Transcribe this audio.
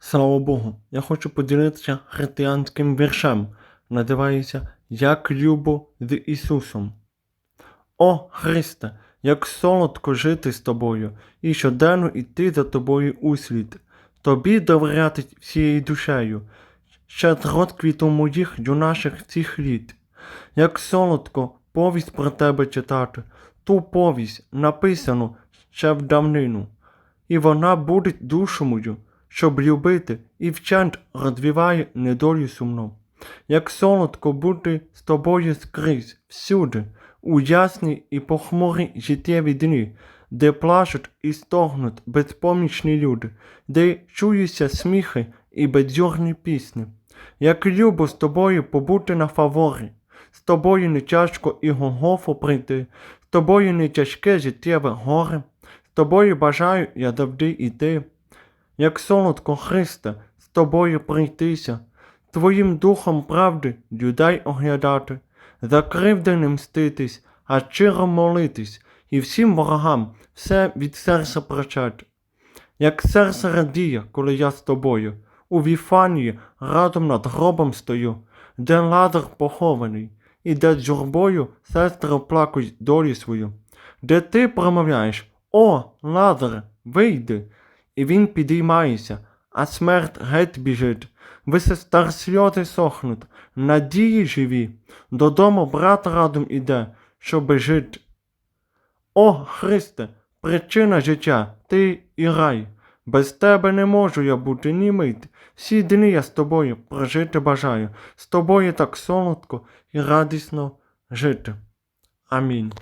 Слава Богу, я хочу поділитися християнським віршем. Називається Як любо з Ісусом. О, Христе, як солодко жити з тобою і щоденно йти за тобою услід, тобі довіряти всією душею, ще з розквіту моїх юнаших цих літ. Як солодко повість про тебе читати, ту повість написану ще в давнину, і вона буде душу мою, щоб любити і вчент розвиває недолю сумну. Як солодко бути з тобою скрізь, всюди, у ясні і похмурі життєві дні, де плачуть і стогнуть безпомічні люди, де чуються сміхи і бадьорні пісні. Як любо з тобою побути на фаворі, з тобою не тяжко і Голгофу прийти, з тобою не тяжке життєве горе, з тобою бажаю я завжди йти. Як солодко Христе, з тобою прийтися, Твоїм духом правди людей оглядати, за кривденим мститись, а щиро молитись, і всім ворогам все від серця прощати. Як серце радіє, коли я з тобою, у Віфанії радом над гробом стою, де Лазар похований, і де журбою сестри оплакують долі свою, де ти промовляєш О, Лазаре, вийди, і він підіймається, а смерть геть біжить. Ви сестер сльози сохнуть, надії живі, додому брат радом іде, щоби жить. О, Христе, причина життя, ти і рай. Без тебе не можу я бути ні мить. Всі дні я з тобою прожити бажаю, з тобою так солодко і радісно жити. Амінь.